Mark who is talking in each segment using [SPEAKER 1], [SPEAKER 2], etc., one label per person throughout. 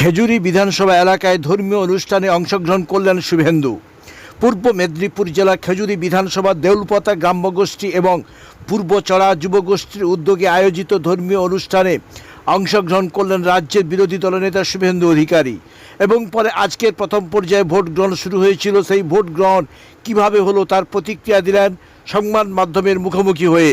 [SPEAKER 1] খেজুরি বিধানসভা এলাকায় ধর্মীয় অনুষ্ঠানে অংশগ্রহণ করলেন শুভেন্দু। পূর্ব মেদিনীপুর জেলা খেজুরি বিধানসভা দেউলপতা গ্রাম্যগোষ্ঠী এবং পূর্বচড়া যুবগোষ্ঠীর উদ্যোগে আয়োজিত ধর্মীয় অনুষ্ঠানে অংশগ্রহণ করলেন রাজ্যের বিরোধী দলনেতা শুভেন্দু অধিকারী এবং পরে আজকের প্রথম পর্যায়ে ভোট গ্রহণ শুরু হয়েছিল। সেই ভোট গ্রহণ কীভাবে হলো তার প্রতিক্রিয়া দিলেন সংবাদ মাধ্যমের মুখোমুখি হয়ে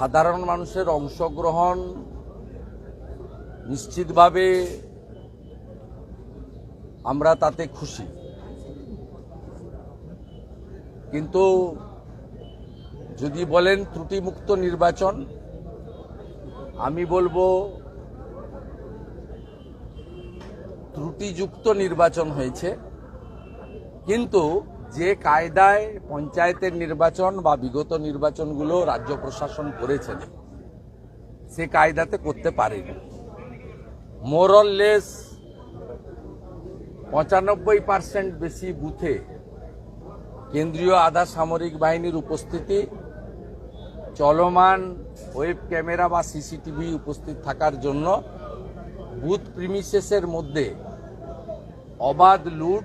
[SPEAKER 2] সাধারণ মানুষের অংশগ্রহণ নিশ্চিতভাবে আমরা তাতে খুশি। কিন্তু যদি বলেন ত্রুটিমুক্ত নির্বাচন, আমি বলব ত্রুটিযুক্ত নির্বাচন হয়েছে। কিন্তু যে কায়দায় পঞ্চায়েতের নির্বাচন বা বিগত নির্বাচনগুলো রাজ্য প্রশাসন করেছেন, সে কায়দাতে করতে পারেনি। মোরললেস পঁচানব্বই পার্সেন্ট বেশি বুথে কেন্দ্রীয় আধা সামরিক বাহিনীর উপস্থিতি, চলমান ওয়েব ক্যামেরা বা সিসিটিভি উপস্থিত থাকার জন্য বুথ প্রিমিসেসের মধ্যে অবাধ লুট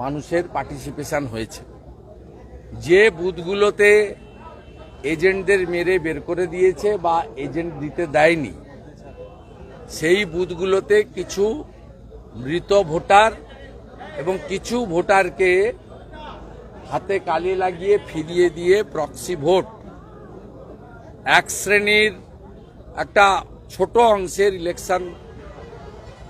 [SPEAKER 2] মানুষের পার্টিসিপেশন হয়েছে। যে বুথগুলোতে এজেন্টদের মেরে বের করে দিয়েছে বা এজেন্ট দিতে দেয়নি, সেই বুথগুলোতে কিছু মৃত ভোটার এবং কিছু ভোটারকে হাতে কালি লাগিয়ে ফিরিয়ে দিয়ে প্রক্সি ভোট এক শ্রেণির একটা ছোট অংশের ইলেকশন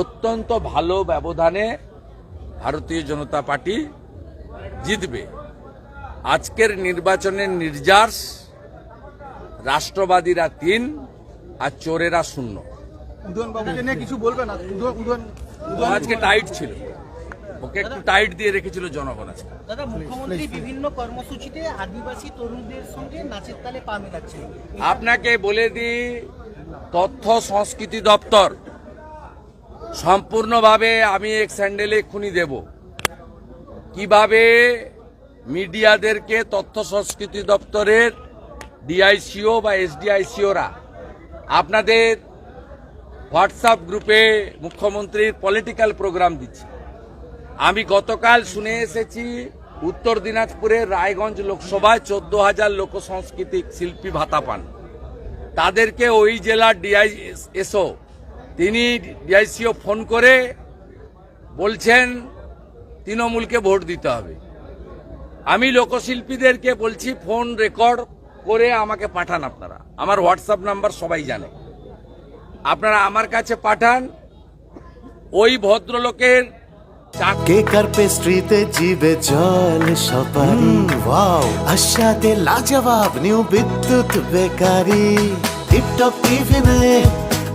[SPEAKER 2] অত্যন্ত ভালো ব্যবধানে ভারতীয় জনতা পার্টি জিতবে। আজকের নির্বাচনের নির্যাস রাষ্ট্রবাদীরা তিন আর চোরেরা শূন্য।
[SPEAKER 3] উদয়ন বাবুকে নিয়ে কিছু বলবেন
[SPEAKER 2] আজকে টাইট ছিল। ওকে একটু টাইট দিয়ে রেখেছিল জনগণ আজকে।
[SPEAKER 4] দাদা মুখ্যমন্ত্রী বিভিন্ন কর্মসূচিতে আদিবাসী তরুণদের সঙ্গে নাচের তালে পা মেলাচ্ছে
[SPEAKER 2] আপনাকে বলে দিই তথ্য সংস্কৃতি দপ্তর সম্পূর্ণভাবে আমি এক স্যান্ডেলে খুনি দেব। কীভাবে মিডিয়াদেরকে তথ্য সংস্কৃতি দপ্তরের ডিআইসিও বা এসডিআইসিওরা, আপনাদের হোয়াটসঅ্যাপ গ্রুপে মুখ্যমন্ত্রীর পলিটিক্যাল প্রোগ্রাম দিচ্ছে। আমি গতকাল শুনে এসেছি, উত্তর দিনাজপুরের রায়গঞ্জ লোকসভায় চোদ্দ হাজার লোক সাংস্কৃতিক শিল্পী ভাতা পান তাদেরকে ওই জেলার ডিআইএসও তিনি ডিআইসিও ফোন করে বলছেন তৃণমূলকে ভোট দিতে হবে। আমি লোকশিল্পীদেরকে বলছি ফোন রেকর্ড করে আমাকে পাঠান আপনারা। আমার হোয়াটসঅ্যাপ নাম্বার সবাই জানে। আপনারা আমার কাছে পাঠান ওই ভদ্রলোকের
[SPEAKER 5] কেকার পেস্ট্রিতে জিবে জল সপারি ওয়াও আশাতে লাজবাব নিউ বিদ্যুৎ বেকারি। টিপটপ টিফিনে